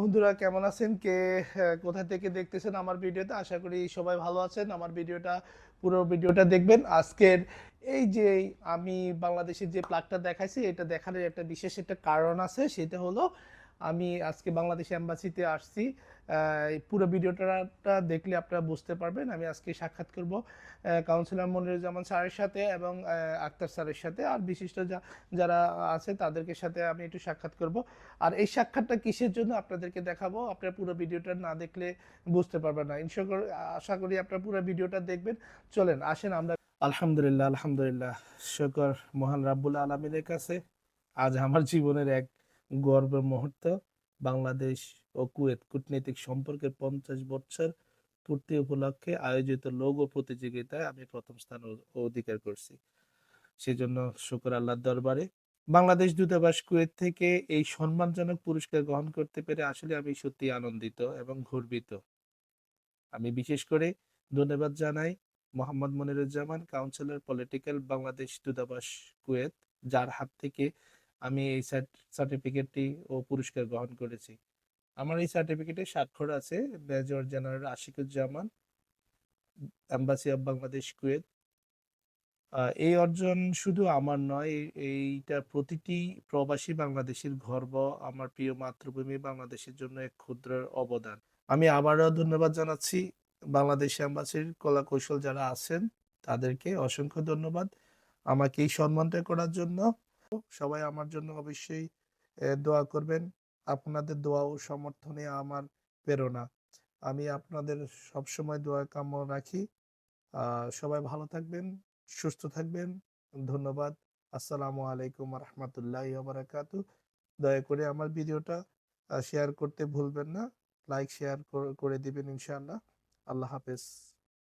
বন্ধুরা কেমন আছেন? কে আহ, কোথা থেকে দেখতেছেন আমার ভিডিওতে আশা করি সবাই ভালো আছেন। আমার ভিডিওটা পুরো ভিডিওটা দেখবেন। আজকের এই যে আমি বাংলাদেশের যে প্লাগটা দেখাইছি এটা দেখানোর একটা বিশেষ একটা কারণ আছে সেটা হলো আমি আজকে বাংলাদেশ এম্বাসিতে আসছি। পুরো ভিডিওটা দেখলে আপনারা বুঝতে পারবেন। আমি আজকে সাক্ষাৎ করব কাউন্সিলর মনিরুজ্জামান স্যারের সাথে এবং আক্তার স্যারের সাথে। আর বিশিষ্ট যারা আছে তাদেরকে সাথে আমি একটু সাক্ষাৎ করব। আর এই সাক্ষাৎটা কিসের জন্য আপনাদেরকে দেখাবো, আপনারা পুরো ভিডিওটা না দেখলে বুঝতে পারবেন না। ইনশা আশা করি আপনারা পুরো ভিডিওটা দেখবেন। চলেন, আসেন আমরা। আলহামদুলিল্লাহ আলহামদুলিল্লাহ। শুকর মহান রাব্বুল আলমিনের কাছে। আজ আমার জীবনের এক গর্বের মুহূর্ত। বাংলাদেশ ও কুয়েত কূটনৈতিক সম্পর্কের পঞ্চাশ বছর পূর্তি উপলক্ষে আয়োজিত লোগো প্রতিযোগিতায় আমি প্রথম স্থান অধিকার করছি। সেজন্য শুকর আল্লাহর দরবারে। বাংলাদেশ দূতাবাস কুয়েত থেকে এই সম্মানজনক পুরস্কার গ্রহণ করতে পেরে আসলে আমি সত্যি আনন্দিত এবং গর্বিত। আমি বিশেষ করে ধন্যবাদ জানাই মোহাম্মদ মনিরুজ্জামান, কাউন্সিলর পলিটিক্যাল বাংলাদেশ দূতাবাস কুয়েত, যার হাত থেকে আমি এই সার্টিফিকেটটি ও পুরস্কার গ্রহণ করেছি। আমার এই সার্টিফিকেটে স্বাক্ষর আছে major general Ashikuzzaman embassy of Bangladesh Kuwait এই অর্জন শুধু আমার নয়, এইটা প্রতিটি প্রবাসী বাংলাদেশের গর্ব, আমার প্রিয় মাতৃভূমি, বাংলাদেশের জন্য এক ক্ষুদ্র অবদান। আমি আবারও ধন্যবাদ জানাচ্ছি বাংলাদেশ এম্বাসির কলা কৌশল যারা আছেন, তাদেরকে অসংখ্য ধন্যবাদ। আমাকে এই সম্মানটা করার জন্য সবাই আমার জন্য অবশ্যই দোয়া করবেন। আপনাদের দোয়া ও সমর্থনে আমার প্রেরণা। আমি আপনাদের সবসময় দোয়া কাম্য রাখি। সবাই ভালো থাকবেন, সুস্থ থাকবেন। ধন্যবাদ। আসসালামু আলাইকুম রহমতুল্লাহ বারাকাতু দয়া করে আমার ভিডিওটা শেয়ার করতে ভুলবেন না। লাইক, শেয়ার করে দিবেন ইনশাআল্লাহ। আল্লাহ হাফেজ।